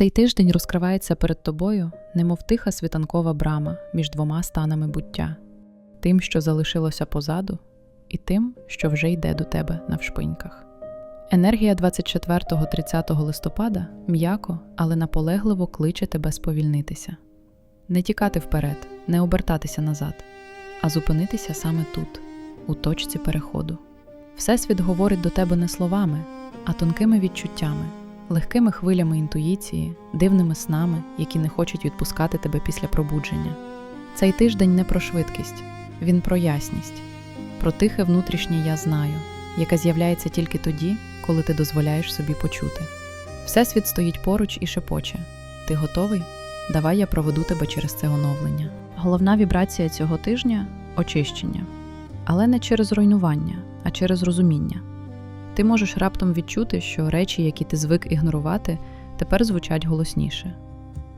Цей тиждень розкривається перед тобою, немов тиха світанкова брама між двома станами буття, тим, що залишилося позаду, і тим, що вже йде до тебе навшпиньках. Енергія 24-30 листопада м'яко, але наполегливо кличе тебе сповільнитися, не тікати вперед, не обертатися назад, а зупинитися саме тут, у точці переходу. Всесвіт говорить до тебе не словами, а тонкими відчуттями, легкими хвилями інтуїції, дивними снами, які не хочуть відпускати тебе після пробудження. Цей тиждень не про швидкість, він про ясність, про тихе внутрішнє я знаю, яке з'являється тільки тоді, коли ти дозволяєш собі почути. Всесвіт стоїть поруч і шепоче: Ти готовий? Давай я проведу тебе через це оновлення. Головна вібрація цього тижня очищення, але не через руйнування, а через розуміння. Ти можеш раптом відчути, що речі, які ти звик ігнорувати, тепер звучать голосніше.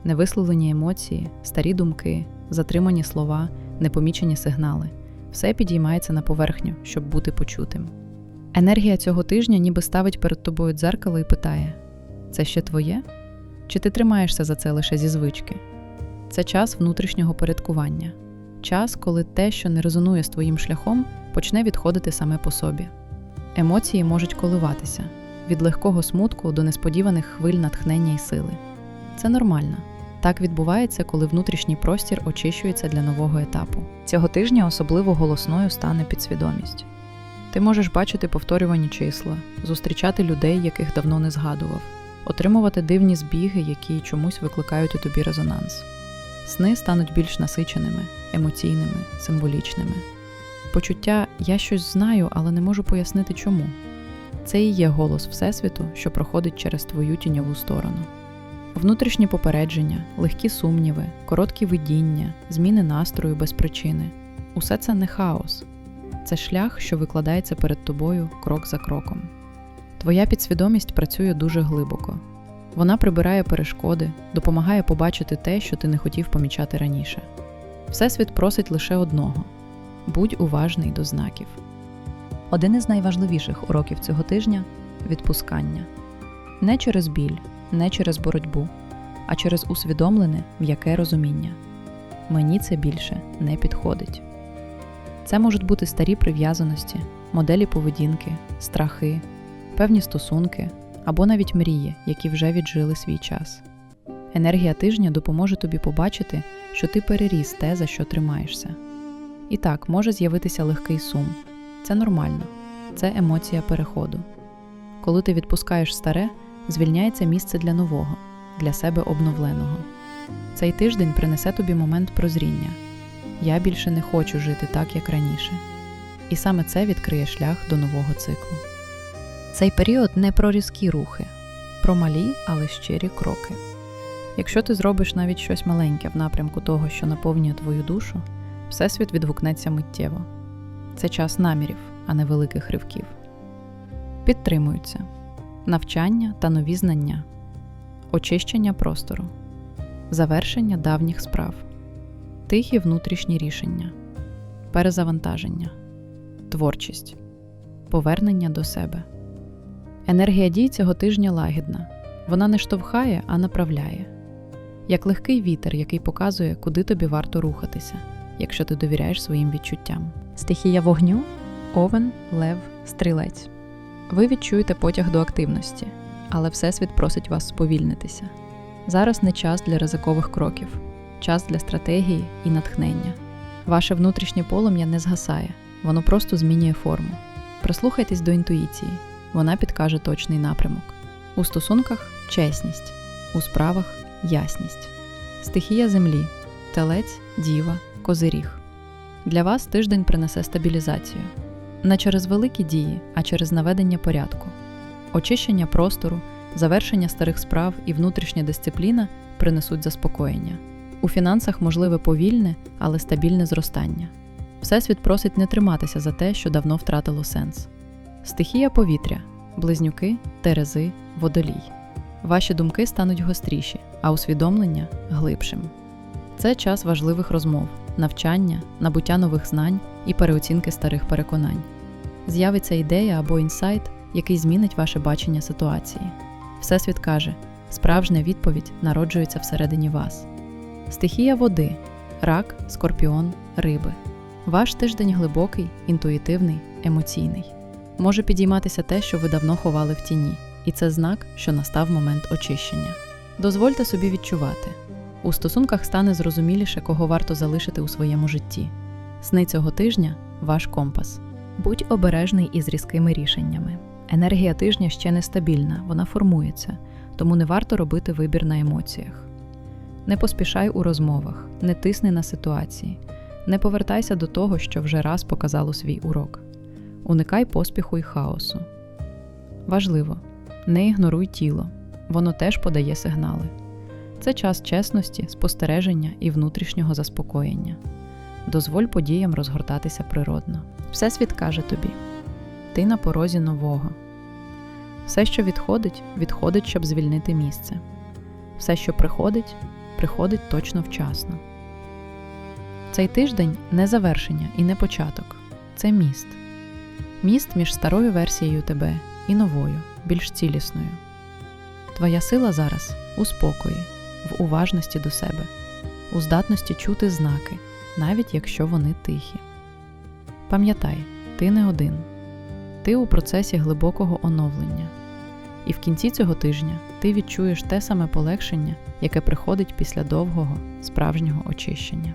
Невисловлені емоції, старі думки, затримані слова, непомічені сигнали все підіймається на поверхню, щоб бути почутим. Енергія цього тижня ніби ставить перед тобою дзеркало і питає: це ще твоє? Чи ти тримаєшся за це лише зі звички? Це час внутрішнього порядкування, час, коли те, що не резонує з твоїм шляхом, почне відходити саме по собі. Емоції можуть коливатися від легкого смутку до несподіваних хвиль натхнення і сили. Це нормально. Так відбувається, коли внутрішній простір очищується для нового етапу. Цього тижня особливо голосною стане підсвідомість. Ти можеш бачити повторювані числа, зустрічати людей, яких давно не згадував, отримувати дивні збіги, які чомусь викликають у тобі резонанс. Сни стануть більш насиченими, емоційними, символічними. Почуття я щось знаю, але не можу пояснити чому. Це і є голос Всесвіту, що проходить через твою тіньову сторону. Внутрішні попередження, легкі сумніви, короткі видіння, зміни настрою без причини усе це не хаос, це шлях, що викладається перед тобою крок за кроком. Твоя підсвідомість працює дуже глибоко. Вона прибирає перешкоди, допомагає побачити те, що ти не хотів помічати раніше. Всесвіт просить лише одного будь уважний до знаків. Один із найважливіших уроків цього тижня відпускання. Не через біль, не через боротьбу, а через усвідомлене м'яке розуміння. Мені це більше не підходить. Це можуть бути старі прив'язаності, моделі поведінки, страхи, певні стосунки або навіть мрії, які вже віджили свій час. Енергія тижня допоможе тобі побачити, що ти переріс те, за що тримаєшся. І так, може з'явитися легкий сум. Це нормально, це емоція переходу. Коли ти відпускаєш старе, звільняється місце для нового, для себе обновленого. Цей тиждень принесе тобі момент прозріння. Я більше не хочу жити так, як раніше. І саме це відкриє шлях до нового циклу. Цей період не про різкі рухи, про малі, але щирі кроки. Якщо ти зробиш навіть щось маленьке в напрямку того, що наповнює твою душу, Всесвіт відгукнеться миттєво. Це час намірів, а не великих ривків. Підтримуються навчання та нові знання, очищення простору, завершення давніх справ, тихі внутрішні рішення, перезавантаження, творчість, повернення до себе. Енергія дій цього тижня лагідна. Вона не штовхає, а направляє. Як легкий вітер, який показує, куди тобі варто рухатися, якщо ти довіряєш своїм відчуттям. Стихія вогню, овен, лев, стрілець. Ви відчуєте потяг до активності, але Всесвіт просить вас сповільнитися. Зараз не час для ризикових кроків, час для стратегії і натхнення. Ваше внутрішнє полум'я не згасає, воно просто змінює форму. Прислухайтесь до інтуїції, вона підкаже точний напрямок. У стосунках чесність, у справах ясність. Стихія землі, телець, діва, козиріг. Для вас тиждень принесе стабілізацію не через великі дії, а через наведення порядку. Очищення простору, завершення старих справ і внутрішня дисципліна принесуть заспокоєння. У фінансах можливе повільне, але стабільне зростання. Всесвіт просить не триматися за те, що давно втратило сенс. Стихія повітря, близнюки, терези, водолій. Ваші думки стануть гостріші, а усвідомлення глибшим. Це час важливих розмов, навчання, набуття нових знань і переоцінки старих переконань. З'явиться ідея або інсайт, який змінить ваше бачення ситуації. Всесвіт каже: Справжня відповідь народжується всередині вас. Стихія води, рак, скорпіон, риби. Ваш тиждень глибокий, інтуїтивний, емоційний. Може підійматися те, що ви давно ховали в тіні, і це знак, що настав момент очищення. Дозвольте собі відчувати. У стосунках стане зрозуміліше, кого варто залишити у своєму житті. Сни цього тижня ваш компас. Будь обережний із різкими рішеннями. Енергія тижня ще нестабільна, вона формується, тому не варто робити вибір на емоціях. Не поспішай у розмовах, не тисни на ситуації, не повертайся до того, що вже раз показало свій урок. Уникай поспіху й хаосу. Важливо, не ігноруй тіло, воно теж подає сигнали. Це час чесності, спостереження і внутрішнього заспокоєння. Дозволь подіям розгортатися природно. Всесвіт каже тобі: ти на порозі нового. Все, що відходить, відходить, щоб звільнити місце. Все, що приходить, приходить точно вчасно. Цей тиждень не завершення і не початок, це міст. Міст між старою версією тебе і новою, більш цілісною. Твоя сила зараз у спокої, в уважності до себе, у здатності чути знаки, навіть якщо вони тихі. Пам'ятай, ти не один, ти у процесі глибокого оновлення. І в кінці цього тижня ти відчуєш те саме полегшення, яке приходить після довгого, справжнього очищення.